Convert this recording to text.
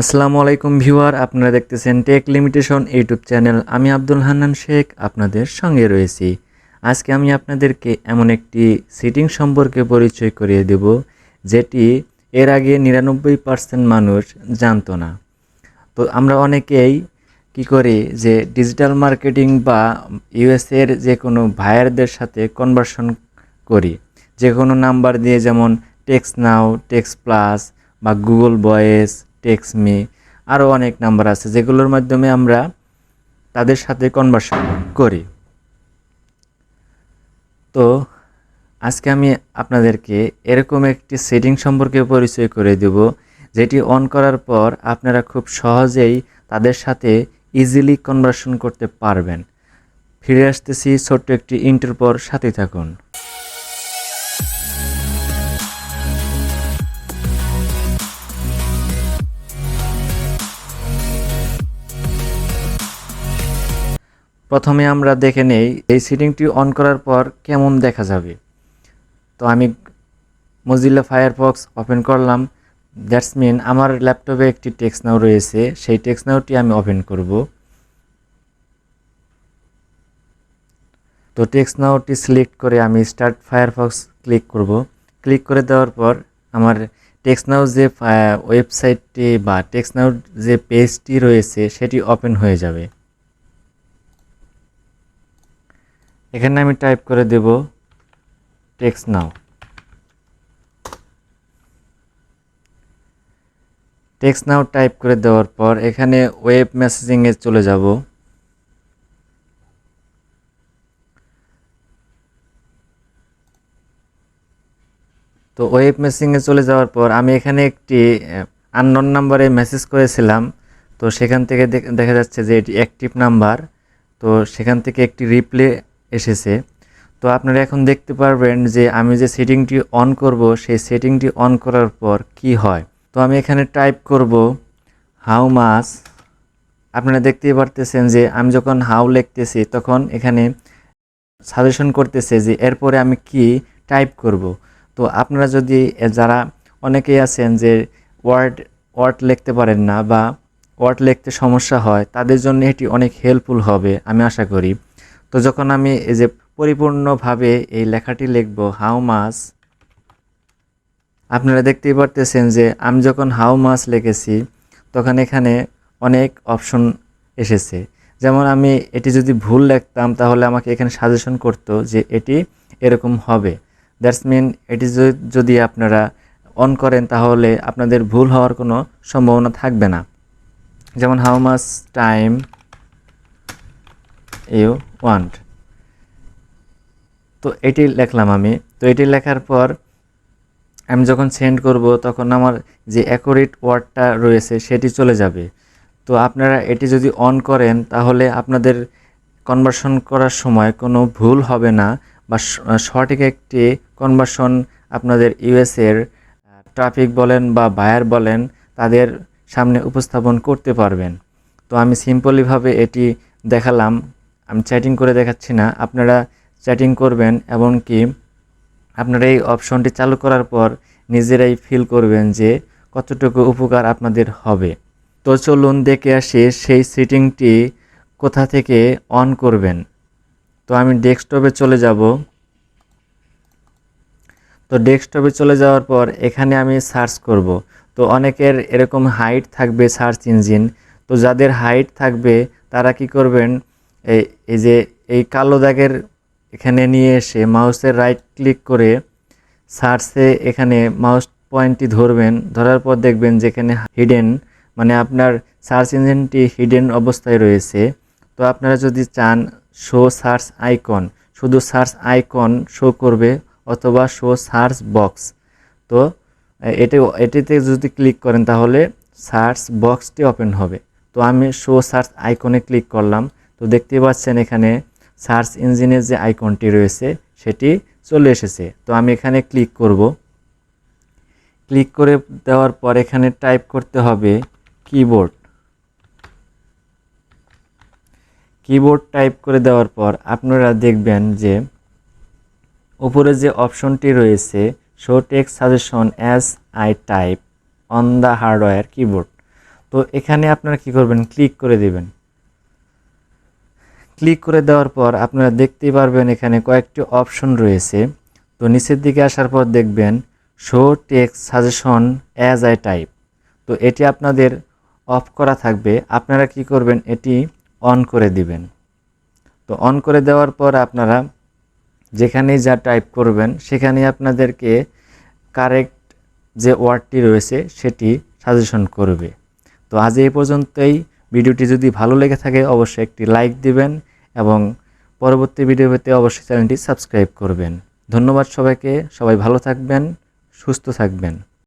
আসসালামু আলাইকুম ভিউয়ার, আপনারা দেখতেছেন টেক লিমিটেশন ইউটিউব চ্যানেল। আমি আব্দুল হান্নান শেখ, আপনাদের সঙ্গে রয়েছি। আজকে আমি আপনাদেরকে এমন একটি সিটিং সম্পর্কে পরিচয় করিয়ে দেব, যেটি এর আগে নিরানব্বই পার্সেন্ট মানুষ জানতো না। তো আমরা অনেকেই কি করি যে ডিজিটাল মার্কেটিং বা ইউএসএর যে কোনো ভায়ারদের সাথে কনভার্সন করি। যে কোনো নাম্বার দিয়ে যেমন টেক্স নাও টেক্স প্লাস বা গুগল ভয়েস টেক্স মি আরও অনেক নাম্বার আছে যেগুলোর মাধ্যমে আমরা তাদের সাথে কনভার্সন করি। তো আজকে আমি আপনাদেরকে এরকম একটি সেটিং সম্পর্কে পরিচয় করে দেব, যেটি অন করার পর আপনারা খুব সহজেই তাদের সাথে ইজিলি কনভার্সন করতে পারবেন। ফিরে আসতেছি ছোট্ট একটি ইন্টার পর সাথে থাকুন। প্রথমে আমরা দেখে নেই এই সেটিংটি অন করার পর কেমন দেখা যাবে। তো আমি মজিল্লা ফায়ারফক্স ওপেন করলাম। দ্যাটস মিন আমার ল্যাপটপে একটি টেক্সট নাও রয়েছে। সেই টেক্সট নাওটি আমি ওপেন করব। তো টেক্সট নাওটি সিলেক্ট করে আমি স্টার্ট ফায়ারফক্স ক্লিক করব। ক্লিক করে দেওয়ার পর আমার টেক্সট নাও যে ওয়েবসাইটটি বা টেক্সট নাও যে পেজটি রয়েছে, সেটি ওপেন হয়ে যাবে। এখানে আমি টাইপ করে দেব text now text now type করে দেওয়ার পর এখানে ওয়েব মেসেজিংয়ে চলে যাব। তো ওয়েব মেসেজিংয়ে চলে যাওয়ার পর আমি এখানে একটি আননোন নাম্বারে মেসেজ করেছিলাম। তো সেখান থেকে দেখা যাচ্ছে যে এটি অ্যাক্টিভ নাম্বার তো সেখান থেকে একটি রিপ্লে এসেছে। তো আপনারা এখন দেখতে পারবেন যে আমি যে সেটিংটি অন করব, সেই সেটিংটি অন করার পর কি হয়। তো আমি এখানে টাইপ করব হাউ মাস আপনারা দেখতেই পারতেছেন যে আমি যখন হাউ লিখতেছি, তখন এখানে সাজেশন করতেছে যে এরপরে আমি কি টাইপ করব। তো আপনারা যদি যারা অনেকেই আছেন যে ওয়ার্ড ওয়ার্ড লিখতে পারেন না বা ওয়ার্ড লিখতে সমস্যা হয়, তাদের জন্য এটি অনেক হেল্পফুল হবে, আমি আশা করি। তো যখন আমি এই যে পরিপূর্ণভাবে এই লেখাটি লিখব হাউ মাস আপনারা দেখতেই পারতেছেন যে আমি যখন হাউ মাস লিখেছি, তখন এখানে অনেক অপশন এসেছে। যেমন আমি এটি যদি ভুল লিখতাম, তাহলে আমাকে এখানে সাজেশন করতো যে এটি এরকম হবে। দ্যাটস মিন এটি যদি আপনারা অন করেন, তাহলে আপনাদের ভুল হওয়ার কোনো সম্ভাবনা থাকবে না। যেমন how much time you want তো এটি লেখলাম আমি। তো এটি লেখার পর আমি যখন সেন্ড করব, তখন আমার যে অ্যাকোরেট ওয়ার্ডটা রয়েছে, সেটি চলে যাবে। তো আপনারা এটি যদি অন করেন, তাহলে আপনাদের কনভার্সন করার সময় কোনো ভুল হবে না বা সঠিক একটি কনভার্সন আপনাদের ইউএসের ট্রাফিক বলেন বা বায়ার বলেন, তাদের সামনে উপস্থাপন করতে পারবেন। তো আমি সিম্পলিভাবে এটি দেখালাম। আমি চ্যাটিং করে দেখাচ্ছি না। আপনারা চ্যাটিং করবেন এবং কি আপনারা এই অপশনটি চালু করার পর নিজেরাই ফিল করবেন যে কতটুকু উপকার আপনাদের হবে। তো চলুন দেখে আসি সেই সেটিংটি কোথা থেকে অন করবেন। তো আমি ডেস্কটপে চলে যাব। তো ডেস্কটপে চলে যাওয়ার পর এখানে আমি সার্চ করব। তো অনেকের এরকম হাইট থাকবে সার্চ ইঞ্জিন তো যাদের হাইট থাকবে তারা কি করবেন এই যে এই কালো দাগের এখানে নিয়ে এসে মাউসের রাইট ক্লিক করে সার্চে এখানে মাউস পয়েন্টটি ধরবেন। ধরার পর দেখবেন যেখানে হিডেন মানে আপনার সার্চ ইঞ্জিনটি হিডেন অবস্থায় রয়েছে। তো আপনারা যদি চান শো সার্চ আইকন শুধু সার্চ আইকন শো করবে অথবা শো সার্চ বক্স তো এটি এটিতে যদি ক্লিক করেন তাহলে সার্চ বক্সটি ওপেন হবে। তো আমি শো সার্চ আইকনে ক্লিক করলাম। তো দেখতে পাচ্ছেন এখানে সার্চ ইঞ্জিনের যে আইকনটি রয়েছে, সেটি চলে এসেছে। তো আমি এখানে ক্লিক করব। ক্লিক করে দেওয়ার পর এখানে টাইপ করতে হবে কিবোর্ড। কিবোর্ড টাইপ করে দেওয়ার পর আপনারা দেখবেন যে উপরে যে অপশনটি রয়েছে show text suggestion as I type on the hardware keyboard তো এখানে আপনারা কি করবেন? ক্লিক করে দিবেন। ক্লিক করে দেওয়ার পর আপনারা দেখতেই পারবেন এখানে কয়েকটি অপশন রয়েছে। তো নিচের দিকে আসার পর দেখবেন show text suggestion as I type তো এটি আপনাদের অফ করা থাকবে। আপনারা কি করবেন, এটি অন করে দিবেন। তো অন করে দেওয়ার পর আপনারা যেখানেই যা টাইপ করবেন সেখানে আপনাদেরকে কারেক্ট যে ওয়ার্ডটি রয়েছে, সেটি সাজেশন করবে। তো আজ এই পর্যন্তই। ভিডিওটি যদি ভালো লেগে থাকে, অবশ্যই একটি লাইক দিবেন এবং পরবর্তী ভিডিও পেতে অবশ্যই চ্যানেলটি সাবস্ক্রাইব করবেন। ধন্যবাদ সবাইকে, সবাই ভালো থাকবেন, সুস্থ থাকবেন।